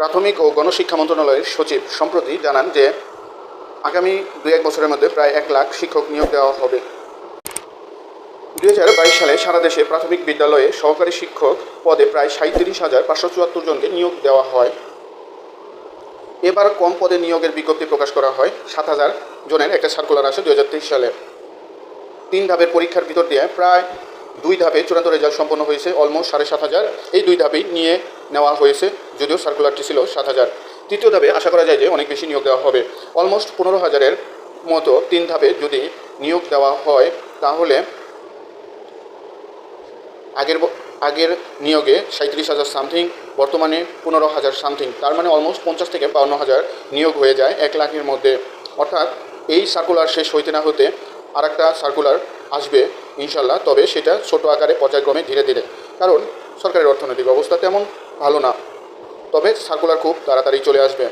প্রাথমিক ও গণশিক্ষা মন্ত্রণালয়ের সচিব সম্প্রতি জানান যে আগামী দুই এক বছরের মধ্যে প্রায় এক লাখ শিক্ষক নিয়োগ দেওয়া হবে। দুই হাজার বাইশ সালে সারা দেশে প্রাথমিক বিদ্যালয়ে সহকারী শিক্ষক পদে প্রায় সাঁত্রিশ হাজার পাঁচশো চুয়াত্তর জনকে নিয়োগ দেওয়া হয়। এবার কম পদে নিয়োগের বিজ্ঞপ্তি প্রকাশ করা হয় সাত হাজার জনের একটা সার্কুলার আসে দু হাজার তেইশ সালে। তিন ধাপের পরীক্ষার ভিতর দিয়ে প্রায় দুই ধাপে চূড়ান্ত রেজাল্ট সম্পন্ন হয়েছে অলমোস্ট সাড়ে সাত হাজার। এই দুই ধাপেই নিয়ে নেওয়া হয়েছে, যদিও সার্কুলারটি ছিল সাত হাজার। তৃতীয় ধাপে আশা করা যায় যে অনেক বেশি নিয়োগ দেওয়া হবে। অলমোস্ট পনেরো হাজারের মতো তিন ধাপে যদি নিয়োগ দেওয়া হয়, তাহলে আগের আগের নিয়োগে সাঁত্রিশ হাজার সামথিং বর্তমানে পনেরো হাজার সামথিং তার মানে অলমোস্ট পঞ্চাশ থেকে বাউন্ন হাজার নিয়োগ হয়ে যায় এক লাখের মধ্যে। অর্থাৎ এই সার্কুলার শেষ হইতে না হতে আর একটা সার্কুলার আসবে, ইনশাল্লাহ। তবে সেটা ছোট আকারে পর্যায়ক্রমে ধীরে ধীরে। কারণ সরকারের অর্থনৈতিক অবস্থা তেমন ভালো না। তবে সার্কুলার খুব তাড়াতাড়ি চলে আসবে।